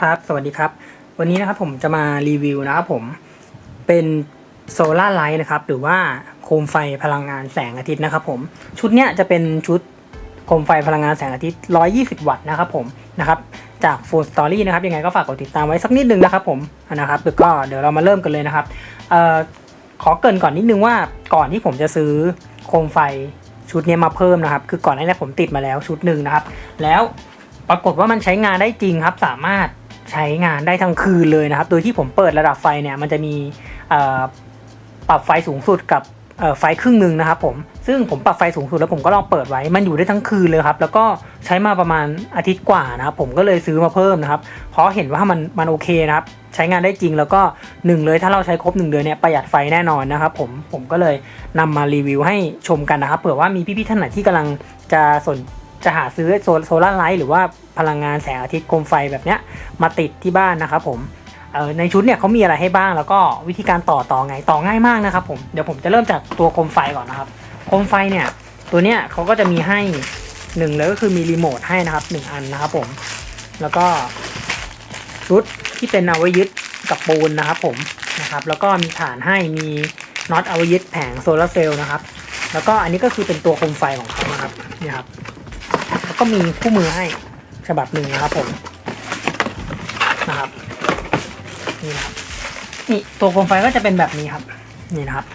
ครับ สวัสดีครับ วันนี้นะครับผมจะมารีวิวนะครับผม เป็นโซลาร์ไลท์นะครับ หรือว่าโคมไฟพลังงานแสงอาทิตย์นะครับผม ชุดเนี้ยจะเป็นชุดโคมไฟพลังงานแสงอาทิตย์ 120 วัตต์นะครับผมนะครับจาก Full Story นะครับยังไงก็ฝากกดติดตามไว้สักนิดนึงนะครับผมนะครับแล้วก็เดี๋ยวเรามาเริ่มกันเลยนะครับเอ่อขอเกรินก่อนนิดนึงว่าก่อนที่ผมจะซื้อโคมไฟ ชุดนี้มาเพิ่มนะครับ คือก่อนหน้านี้ผมติดมาแล้วชุดหนึ่งนะครับ แล้วปรากฏว่ามันใช้งานได้จริงครับ สามารถใช้งานได้ทั้งคืนเลยนะครับ โดยที่ผมเปิดระดับไฟเนี่ย มันจะมีปรับไฟสูงสุดกับไฟครึ่งหนึ่งนะครับผม ซึ่งผมปรับไฟสูงสุดแล้วผมก็ลองเปิดไว้ มันอยู่ได้ทั้งคืนเลยครับ แล้วก็ใช้มาประมาณอาทิตย์กว่านะครับ ผมก็เลยซื้อมาเพิ่มนะครับ เพราะเห็นว่ามันมันโอเคนะครับ ใช้งานได้จริงแล้วก็หนึ่งเลยถ้าเราใช้ครบหนึ่งเดือนเนี่ยประหยัดไฟแน่นอนนะครับผมผมก็เลยนำมารีวิวให้ชมกันนะครับเผื่อว่ามีพี่ๆท่านไหนที่กำลังจะสนจะหาซื้อโซโซลาร์ไลท์หรือว่าพลังงานแสงอาทิตย์โคมไฟแบบเนี้ยมาติดที่บ้านนะครับผมในชุดเนี่ยเขามีอะไรให้บ้างแล้วก็วิธีการต่อต่อไงต่อง่ายมากนะครับผมเดี๋ยวผมจะเริ่มจากตัวโคมไฟก่อนนะครับโคมไฟเนี่ยตัวเนี้ยเขาก็จะมีให้หนึ่งเลยก็คือมีรีโมทให้นะครับหนึ่งอันนะครับผมแล้วก็ชุด ที่เป็นเอาไว้ยึดกับปูนนะครับผมนะครับ แล้วก็มีฐานให้มีน็อตเอาไว้ยึดแผงโซลาร์เซลล์นะครับ แล้วก็อันนี้ก็คือเป็นตัวโคมไฟของเขานะครับนี่ครับแล้วก็มีคู่มือให้ฉบับหนึ่งนะครับผมนะครับนี่นะครับนี่ตัวโคมไฟก็จะเป็นแบบนี้ครับนี่นะครับ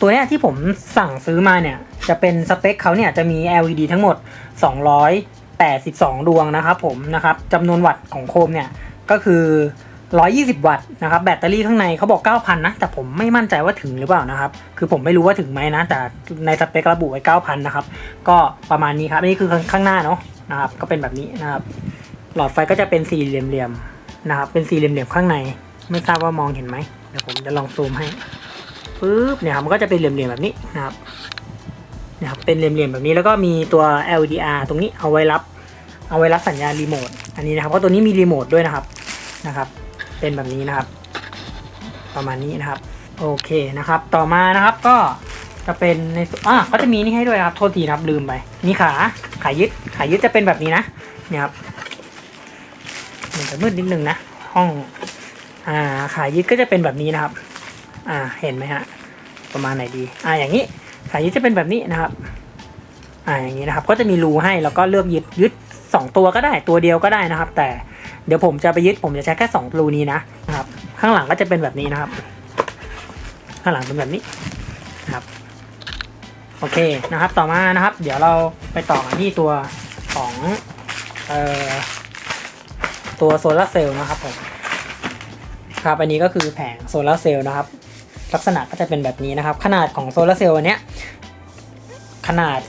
ตัวนี้ที่ผมสั่งซื้อมาเนี่ย จะเป็นสเปคเขาเนี่ยจะมี LED ทั้งหมด 282 ดวงนะครับผมนะครับจำนวนวัตต์ของโคมเนี่ยก็คือ 120 วัตต์นะครับแบตเตอรี่ข้างในเขาบอก 9,000 นะ แต่ผมไม่มั่นใจว่าถึงหรือเปล่านะครับ คือผมไม่รู้ว่าถึงไหมนะ แต่ในสเปคระบุไว้ 9,000 นะครับ ก็ประมาณนี้ครับอันนี่คือข้างหน้าเนาะนะครับก็เป็นแบบนี้นะครับ หลอดไฟก็จะเป็นสี่เหลี่ยมๆนะครับ เป็นสี่เหลี่ยมๆข้างใน ไม่ทราบว่ามองเห็นไหมเดี๋ยวผมจะลองซูมให้ปึ๊บเนี่ยครับมันก็จะเป็นเหลี่ยมๆแบบนี้นะครับนะครับเป็นเหลี่ยมๆแบบนี้แล้วก็มีตัว LDR ตรงนี้เอาไว้รับ เอาไว้รับสัญญาณรีโมทอันนี้นะครับเพราะตัวนี้มีรีโมทด้วยนะครับนะครับ เป็นแบบนี้นะครับ ประมาณนี้นะครับ โอเคนะครับ ต่อมานะครับก็จะเป็นในอะเขาจะมีนี่ให้ด้วยนะครับโทษทีนะครับลืมไปนี่ขาขายึดขายึดจะเป็นแบบนี้นะเนี่ยครับมันจะมืดนิดนึงนะห้องอ่าขายึดก็จะเป็นแบบนี้นะครับ อ่าเห็นไหมฮะประมาณไหนดี อ่าอย่างนี้ ขายึดจะเป็นแบบนี้นะครับ อ่าอย่างนี้นะครับ ก็จะมีรูให้แล้วก็เลือกยึดยึดสองตัวก็ได้ตัวเดียวก็ได้นะครับ แต่ เดี๋ยวผมจะไปยึดผมจะใช้แค่สองรูนี้นะครับข้างหลังก็จะเป็นแบบนี้นะครับ ข้างหลังเป็นแบบนี้นะครับ โอเคนะครับ ต่อมานะครับ เดี๋ยวเราไปต่อกันที่ตัวของเอ่อตัวโซลาร์เซลล์นะครับผมครับอันนี้ก็คือแผงโซลาร์เซลล์นะครับ ลักษณะก็จะเป็นแบบนี้นะครับ ขนาดของโซลาร์เซลล์อันเนี้ยขนาด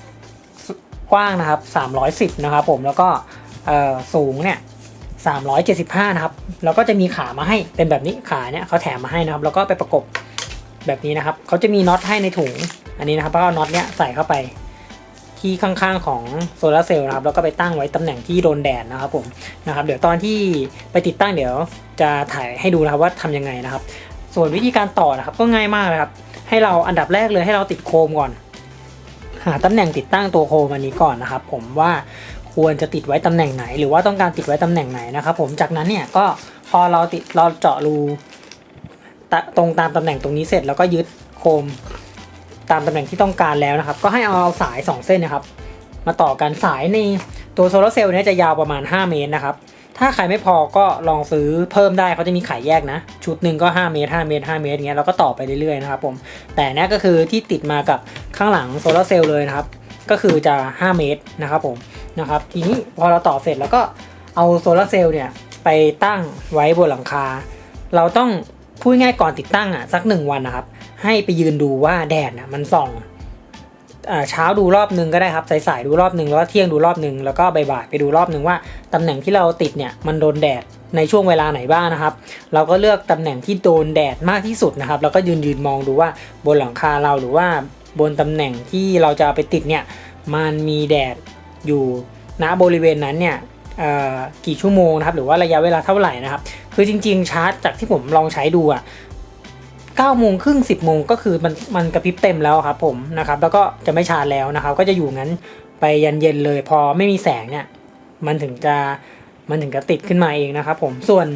กว้างนะครับ310 นะครับผมแล้วก็สูงเนี่ย 375 นะครับ แล้วก็จะมีขามาให้เป็นแบบนี้ขาเนี่ยเขาแถมมาให้นะครับ แล้วก็ไปประกบแบบนี้นะครับ เขาจะมีน็อตให้ในถุงอันนี้นะครับแล้วก็น็อตเนี้ยใส่เข้าไปที่ข้างๆของโซลาร์เซลล์นะครับ แล้วก็ไปตั้งไว้ตำแหน่งที่โดนแดดนะครับผมนะครับ เดี๋ยวตอนที่ไปติดตั้งเดี๋ยวจะถ่ายให้ดูนะครับว่าทำยังไงนะครับ ส่วนวิธีการต่อนะครับก็ง่ายมากเลยครับ ให้เราอันดับแรกเลยให้เราติดโคมก่อน หาตำแหน่งติดตั้งตัวโคมอันนี้ก่อนนะครับ ผมว่า ควรจะติดไว้ตำแหน่งไหน หรือว่าต้องการติดไว้ตำแหน่งไหนนะครับผมจากนั้นเนี่ยก็พอเราติดเราเจาะรูตรงตามตำแหน่งตรงนี้เสร็จแล้วก็ยึดโคมตามตำแหน่งที่ต้องการแล้วนะครับ ก็ให้เอาสาย 2 เส้นนะครับ มาต่อกันสายในตัวโซลาร์เซลล์เนี่ยจะยาวประมาณ 5 เมตรนะครับ ถ้าใครไม่พอก็ลองซื้อเพิ่มได้เขาจะมีขายแยกนะ ชุดหนึ่งก็ 5 เมตร 5 เมตร 5 เมตรอย่างเงี้ยเราก็ต่อไปเรื่อยๆนะครับผมแต่เนี้ยก็คือที่ติดมากับข้างหลังโซลาร์เซลล์เลยนะครับ ก็คือจะ 5 เมตรนะครับผม นะครับ ทีนี้พอเราต่อเสร็จแล้วก็เอาโซลาร์เซลล์เนี่ยไปตั้งไว้บนหลังคา เราต้องพูดง่ายก่อนติดตั้งอะสักหนึ่งวันนะครับ ให้ไปยืนดูว่าแดดน่ะมันส่องเช้าดูรอบนึงก็ได้ครับสายๆดูรอบนึงแล้วก็เที่ยงดูรอบนึงแล้วก็บ่ายๆไปดูรอบนึงว่าตำแหน่งที่เราติดเนี่ยมันโดนแดดในช่วงเวลาไหนบ้างนะครับ เราก็เลือกตำแหน่งที่โดนแดดมากที่สุดนะครับ แล้วก็ยืนยืนมองดูว่าบนหลังคาเราหรือว่าบนตำแหน่งที่เราจะเอาไปติดเนี่ยมันมีแดดอยู่ ณบริเวณนั้นเนี่ยกี่ชั่วโมงนะครับหรือว่าระยะเวลาเท่าไหร่นะครับ คือจริง ๆ ชาร์จจากที่ผมลองใช้ดูอะ9โมงครึ่ง 10 โมงก็คือมันมันกระพริบเต็มแล้วครับผมนะครับแล้วก็จะไม่ชาร์จแล้วนะครับ ก็จะอยู่งั้นไปยันเย็นเลยพอไม่มีแสงเนี่ยมันถึงจะมันถึงจะติดขึ้นมาเองนะครับผมส่วน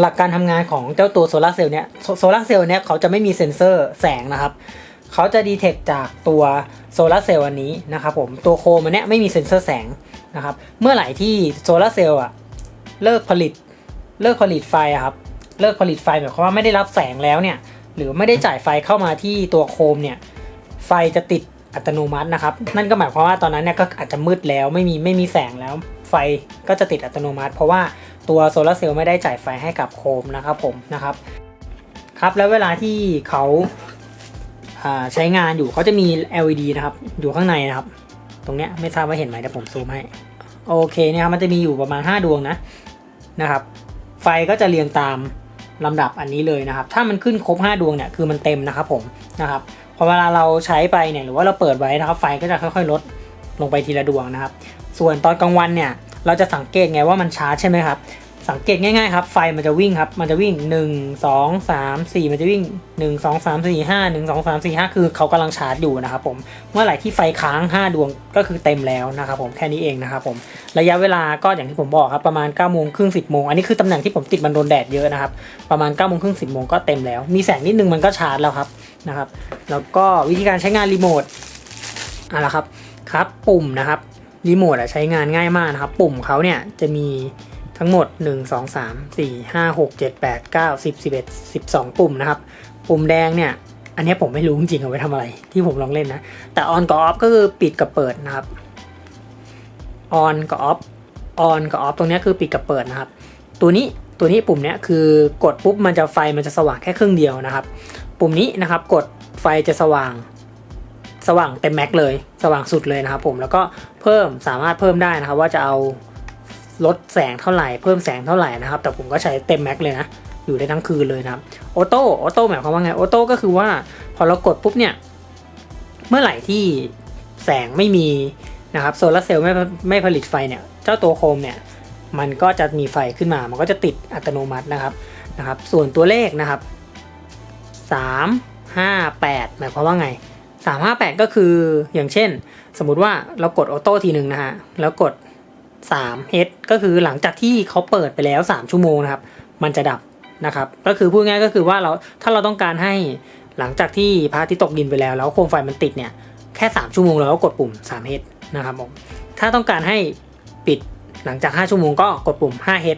หลักการทำงานของเจ้าตัวโซลาร์เซลล์เนี่ยโซลาร์เซลล์เนี่ยเขาจะไม่มีเซ็นเซอร์แสงนะครับ เขาจะดีเทคจากตัวโซลาร์เซลล์อันนี้นะครับผมตัวโคมอันเนี้ยไม่มีเซ็นเซอร์แสงนะครับเมื่อไหร่ที่โซลาร์เซลล์อะเลิกผลิตเลิกผลิตไฟอะครับเลิกผลิตไฟหมายความว่าไม่ได้รับแสงแล้วเนี่ยหรือไม่ได้จ่ายไฟเข้ามาที่ตัวโคมเนี่ยไฟจะติดอัตโนมัตินะครับ นั่นก็หมายความว่าตอนนั้นเนี่ยก็อาจจะมืดแล้วไม่มีไม่มีแสงแล้วไฟก็จะติดอัตโนมัติ เพราะว่าตัวโซลาร์เซลล์ไม่ได้จ่ายไฟให้กับโคมนะครับผมนะครับครับแล้วเวลาที่เขา ใช้งานอยู่เขาจะมี LED นะครับ อยู่ข้างในนะครับ ตรงเนี้ยไม่ทราบว่าเห็นไหมเดี๋ยวผมซูมให้ โอเคเนี่ยครับมันจะมีอยู่ประมาณ 5 ดวงนะนะครับ ไฟก็จะเรียงตามลำดับอันนี้เลยนะครับ ถ้ามันขึ้นครบ 5 ดวงเนี่ยคือมันเต็มนะครับผมนะครับพอเวลาเราใช้ไปเนี่ยหรือว่าเราเปิดไว้นะครับ ไฟก็จะค่อยๆลดลงไปทีละดวงนะครับ ส่วนตอนกลางวันเนี่ยเราจะสังเกตไงว่ามันชาร์จใช่ไหมครับ สังเกตง่ายๆครับ ไฟมันจะวิ่งครับ มันจะวิ่ง 1 2 3 4 มันจะวิ่ง 1 2 3 4 5 1 2 3 4 5 คือเขากำลังชาร์จอยู่นะครับผม เมื่อไหร่ที่ไฟค้าง 5 ดวงก็คือเต็มแล้วนะครับผม แค่นี้เองนะครับผม ระยะเวลาก็อย่างที่ผมบอกครับ ประมาณ9โมงครึ่ง10โมง อันนี้คือตำแหน่งที่ผมติดมันโดนแดดเยอะนะครับ ประมาณ9โมงครึ่ง10โมงก็เต็มแล้ว มีแสงนิดนึงมันก็ชาร์จแล้วครับนะครับ แล้วก็วิธีการใช้งานรีโมทอะละครับ ครับ ปุ่มนะครับ รีโมทใช้งานง่ายมากนะครับ ปุ่มเขาเนี่ยจะมี ทั้งหมด 1 2 3 4 5 6 7 8 9 10 11 12 ปุ่มนะครับ ปุ่มแดงเนี่ย อันนี้ผมไม่รู้จริงๆเอาไว้ทำอะไร ที่ผมลองเล่นนะ แต่ on กับ off ก็คือปิดกับเปิดนะครับ on กับ off on กับ off ตรงนี้คือปิดกับเปิดนะครับ ตัวนี้ตัวนี้ปุ่มเนี้ยคือกดปุ๊บมันจะไฟมันจะสว่างแค่ครึ่งเดียวนะครับ ปุ่มนี้นะครับกดไฟจะสว่างสว่างเต็มแม็กเลย สว่างสุดเลยนะครับผมแล้วก็เพิ่มสามารถเพิ่มได้นะครับว่าจะเอา ลดแสงเท่าไหร่เพิ่มแสงเท่าไหร่นะครับ แต่ผมก็ใช้เต็มแม็กเลยนะอยู่ได้ทั้งคืนเลยนะครับออโต้ออโต้หมายความว่าไงออโต้ก็คือว่าพอเรากดปุ๊บเนี่ย เมื่อไหร่ที่แสงไม่มีนะครับโซลาร์เซลล์ไม่ไม่ผลิตไฟเนี่ยเจ้าตัวโคมเนี่ยมันก็จะมีไฟขึ้นมา มันก็จะติดอัตโนมัตินะครับนะครับ ส่วนตัวเลขนะครับ 3 5 8 หมายความว่าไง 3 5 8 ก็คืออย่างเช่น สมมุติว่าเรากดออโต้ทีหนึ่งนะฮะแล้วกด 3 h ก็คือหลังจากที่เขาเปิดไปแล้ว 3 ชั่วโมงนะครับ มันจะดับนะครับ ก็คือพูดง่ายก็คือว่าเราถ้าเราต้องการให้หลังจากที่พระอาทิตย์ตกดินไปแล้ว แล้วโคมไฟมันติดเนี่ยแค่ 3 ชั่วโมงเราก็กดปุ่ม3 h นะครับผมถ้าต้องการให้ปิดหลังจาก 5 ชั่วโมงก็กดปุ่ม5 h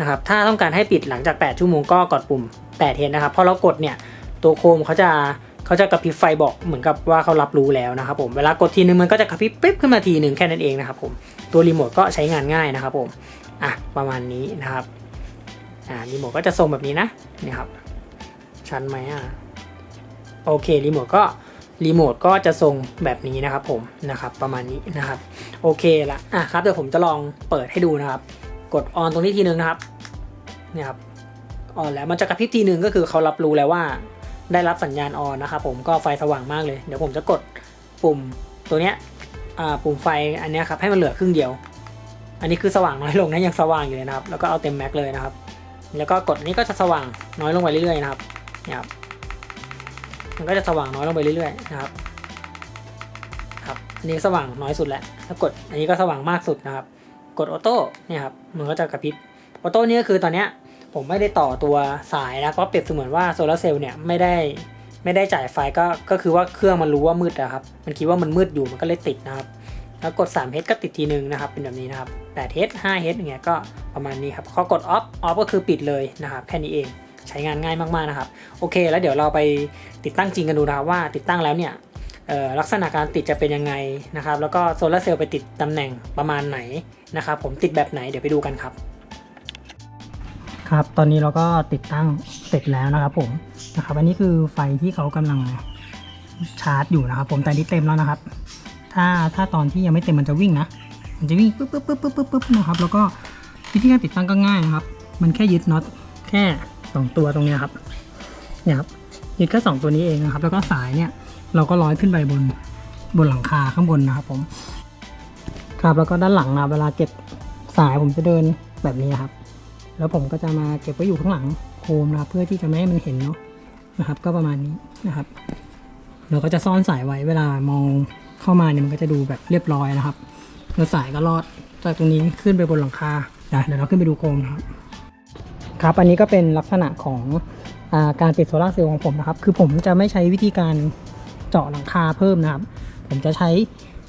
นะครับถ้าต้องการให้ปิดหลังจาก 8 ชั่วโมงก็กดปุ่ม8 h นะครับพอเรากดเนี่ยตัวโคมเขาจะ เขาจะกระพริบไฟบอกเหมือนกับว่าเขารับรู้แล้วนะครับผมเวลากดทีนึงมันก็จะกระพริบปิ๊บขึ้นมาทีหนึ่งแค่นั้นเองนะครับผมตัวรีโมทก็ใช้งานง่ายนะครับผมอะประมาณนี้นะครับอ่ารีโมทก็จะทรงแบบนี้นะนี่ครับชันไหมอะโอเครีโมทก็รีโมทก็จะทรงแบบนี้นะครับผมนะครับประมาณนี้นะครับโอเคละอะครับเดี๋ยวผมจะลองเปิดให้ดูนะครับ กดออนตรงนี้ทีนึงนะครับเนี่ยครับออนแล้วมันจะกระพริบทีนึงก็คือเขารับรู้แล้วว่า ได้รับสัญญาณออนนะครับผมก็ไฟสว่างมากเลย เดี๋ยวผมจะกดปุ่มตัวเนี้ยปุ่มไฟอันนี้ครับให้มันเหลือครึ่งเดียว อันนี้คือสว่างน้อยลงนะยังสว่างอยู่เลยนะครับ แล้วก็เอาเต็มแม็กเลยนะครับ แล้วก็กดนนี้ก็จะสว่างน้อยลงไปเรื่อยๆนะครับเนี่ยครับมันก็จะสว่างน้อยลงไปเรื่อยๆนะครับครับอันนี้สว่างน้อยสุดแล้วถ้ากดอันนี้ก็สว่างมากสุดนะครับ กดออโต้เนี่ยครับมันก็จะกระพริบออโต้นี่ก็คือตอนเนี้ย ผมไม่ได้ต่อตัวสายนะก็เปรียบเสมือนว่าโซลาร์เซลล์เนี่ยไม่ได้ไม่ได้จ่ายไฟก็ก็คือว่าเครื่องมันรู้ว่ามืดอะครับมันคิดว่ามันมืดอยู่มันก็เลยติดนะครับ แล้วกด3 h ก็ติดทีนึงนะครับ เป็นแบบนี้นะครับ8 h 5 h อย่างเงี้ยก็ประมาณนี้ครับพอกด off off ก็คือปิดเลยนะครับแค่นี้เองใช้งานง่ายมากๆนะครับโอเค แล้วเดี๋ยวเราไปติดตั้งจริงกันดูนะครับว่าติดตั้งแล้วเนี่ยลักษณะการติดจะเป็นยังไงนะครับ แล้วก็โซลาร์เซลล์ไปติดตำแหน่งประมาณไหนนะครับ ผมติดแบบไหนเดี๋ยวไปดูกันครับ ครับ ตอนนี้เราก็ติดตั้งเสร็จแล้วนะครับผมนะครับ อันนี้คือไฟที่เขากำลังชาร์จอยู่นะครับ ผมแต่นี้เต็มแล้วนะครับ ถ้าถ้าตอนที่ยังไม่เต็มมันจะวิ่งนะ มันจะวิ่งปึ๊บปึ๊บปึ๊บปึ๊บปึ๊บบนะครับ แล้วก็วิธีการติดตั้งก็ง่ายนะครับ มันแค่ยึดน็อตแค่สองตัวตรงนี้ครับ เนี่ยครับยึดแค่สองตัวนี้เองนะครับ แล้วก็สายเนี่ยเราก็ร้อยขึ้นไปบนบนหลังคาข้างบนนะครับผม ครับแล้วก็ด้านหลังนะเวลาเก็บสายผมจะเดินแบบนี้ครับ แล้วผมก็จะมาเก็บไว้อยู่ข้างหลังโคมนะครับเพื่อที่จะไม่ให้มันเห็นเนาะนะครับ ก็ประมาณนี้นะครับ เราก็จะซ่อนสายไว้เวลามองเข้ามาเนี่ยมันก็จะดูแบบเรียบร้อยนะครับแล้วสายก็รอดจากตรงนี้ขึ้นไปบนหลังคาเดี๋ยวเราขึ้นไปดูโคมนะครับ ครับอันนี้ก็เป็นลักษณะของอาการติดโซลาร์เซลล์ของผมนะครับ คือผมจะไม่ใช้วิธีการเจาะหลังคาเพิ่มนะครับ ผมจะใช้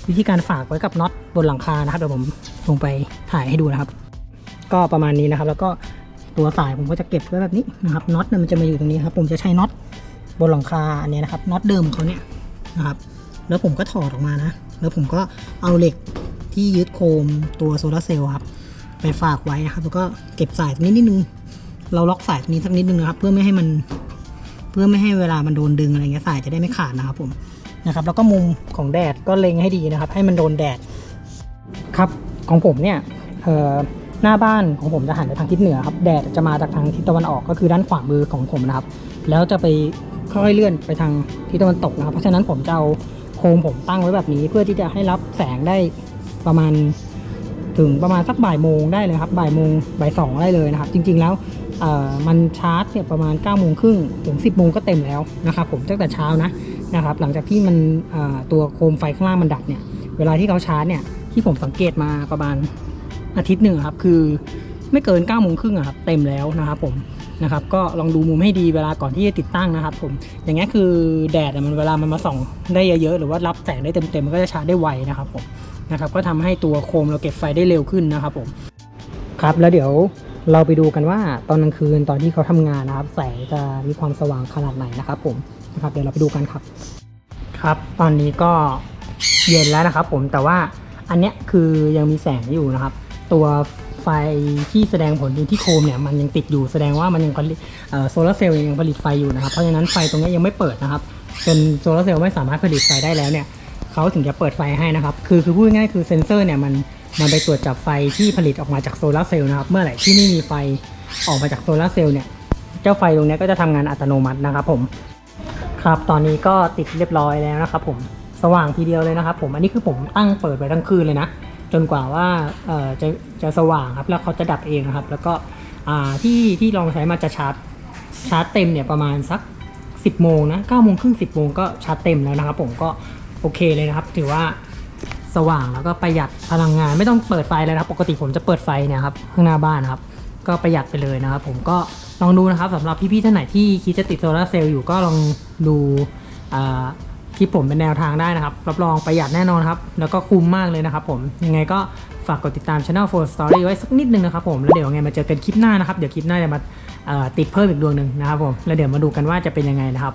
วิธีการฝากไว้กับน็อตบนหลังคานะครับเดี๋ยวผมลงไปถ่ายให้ดูนะครับ ก็ประมาณนี้นะครับ แล้วก็ตัวสายผมก็จะเก็บไว้แบบนี้นะครับน็อตเนี่ยมันจะมาอยู่ตรงนี้ครับผมจะใช้น็อตบนหลังคาอันนี้นะครับน็อตเดิมเขาเนี่ยนะครับ แล้วผมก็ถอดออกมานะ แล้วผมก็เอาเหล็กที่ยึดโคมตัวโซลาร์เซลล์ครับ ไปฝากไว้นะครับ แล้วก็เก็บสายตรงนี้นิดนึง เราล็อกสายตรงนี้สักนิดนึงนะครับ เพื่อไม่ให้มัน เพื่อไม่ให้เวลามันโดนดึงอะไรเงี้ยสายจะได้ไม่ขาดนะครับผมนะครับ แล้วก็มุมของแดดก็เล็งให้ดีนะครับ ให้มันโดนแดดครับของผมเนี่ยเอ่อ หน้าบ้านของผมจะหันไปทางทิศเหนือครับแดดจะมาจากทางทิศตะวันออกก็คือด้านขวามือของผมนะครับ แล้วจะไปค่อยเลื่อนไปทางทิศตะวันตกนะครับ เพราะฉะนั้นผมจะเอาโคมผมตั้งไว้แบบนี้ เพื่อที่จะให้รับแสงได้ประมาณถึงประมาณสักบ่ายโมงได้เลยครับบ่ายโมงบ่ายสองได้เลยนะครับ จริง ๆแล้วมันชาร์จเนี่ยประมาณ9ก้าโมงครึ่งถึง 10บโมงก็เต็มแล้วนะครับผมตั้งแต่เช้านะนะครับหลังจากที่มันตัวโคมไฟข้างล่างมันดับเนี่ยเวลาที่เขาชาร์จเนี่ยที่ผมสังเกตมาประมาณ อาทิตย์หนึ่งครับ คือไม่เกิน9ก้าโมงครึ่งครับเต็มแล้วนะครับผมนะครับก็ลองดูมุมให้ดีเวลาก่อนที่จะติดตั้งนะครับผมอย่างเงี้ยคือแดดมันเวลามันมาส่องได้เยอะๆหรือว่ารับแสงได้เต็มๆมันก็จะชาร์จได้ไวนะครับผมนะครับก็ทำให้ตัวโคมเราเก็บไฟได้เร็วขึ้นนะครับผมครับแล้วเดี๋ยวเราไปดูกันว่าตอนกลางคืนตอนที่เขาทำงานนะครับ แสงจะมีความสว่างขนาดไหนนะครับผมนะครับเดี๋ยวเราไปดูกันครับ ครับ ตอนนี้ก็เย็นแล้วนะครับผมแต่ว่าอันเนี้ยคือยังมีแสงอยู่นะครับ ตัวไฟที่แสดงผลอยู่ที่โคมเนี่ยมันยังติดอยู่แสดงว่ามันยังผลิตโซลาร์เซลล์ยังผลิตไฟอยู่นะครับเพราะฉะนั้นไฟตรงนี้ยังไม่เปิดนะครับจนโซลาร์เซลล์ไม่สามารถผลิตไฟได้แล้วเนี่ยเขาถึงจะเปิดไฟให้นะครับคือคือพูดง่ายคือเซ็นเซอร์เนี่ยมันมันไปตรวจจับไฟที่ผลิตออกมาจากโซลาร์เซลล์นะครับเมื่อไหร่ที่ไม่มีไฟออกมาจากโซลาร์เซลล์เนี่ยเจ้าไฟตรงนี้ก็จะทำงานอัตโนมัตินะครับผมครับตอนนี้ก็ติดเรียบร้อยแล้วนะครับผมสว่างทีเดียวเลยนะครับผมอันนี้คือผมตั้งเปิดไว้ทั้งคืนเลยนะ จนกว่าว่าจะจะสว่างครับแล้วเขาจะดับเองนะครับ แล้วก็ที่ที่ลองใช้มาจะชาร์จชาร์จเต็มเนี่ยประมาณสัก 10โมงนะ9โมงครึ่ง10โมงก็ชาร์จเต็มแล้วนะครับ ผมก็โอเคเลยนะครับ ถือว่าสว่างแล้วก็ประหยัดพลังงานไม่ต้องเปิดไฟเลยนะครับ ปกติผมจะเปิดไฟเนี่ยครับข้างหน้าบ้านนครับ ก็ประหยัดไปเลยนะครับ ผมก็ลองดูนะครับสำหรับพี่ๆท่านไหนที่คิดจะติดโซลาร์เซลล์อยู่ก็ลองดูอ่า คลิปผมเป็นแนวทางได้นะครับ รับรองประหยัดแน่นอนครับ แล้วก็คุ้มมากเลยนะครับผมยังไงก็ฝากกดติดตาม Channel 4 Story ไว้สักนิดนึงนะครับผมแล้วเดี๋ยวไงมาเจอกันคลิปหน้านะครับเดี๋ยวคลิปหน้าจะมาติดเพิ่มอีกดวงหนึ่งนะครับผมแล้วเดี๋ยวมาดูกันว่าจะเป็นยังไงนะครับ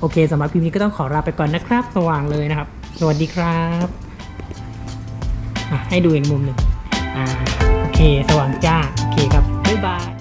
โอเคสำหรับคลิปนี้ก็ต้องขอลาไปก่อนนะครับ สว่างเลยนะครับ สวัสดีครับให้ดูอีกมุมหนึ่งอ่าโอเค สว่างจ้า โอเคครับ บ๊ายบาย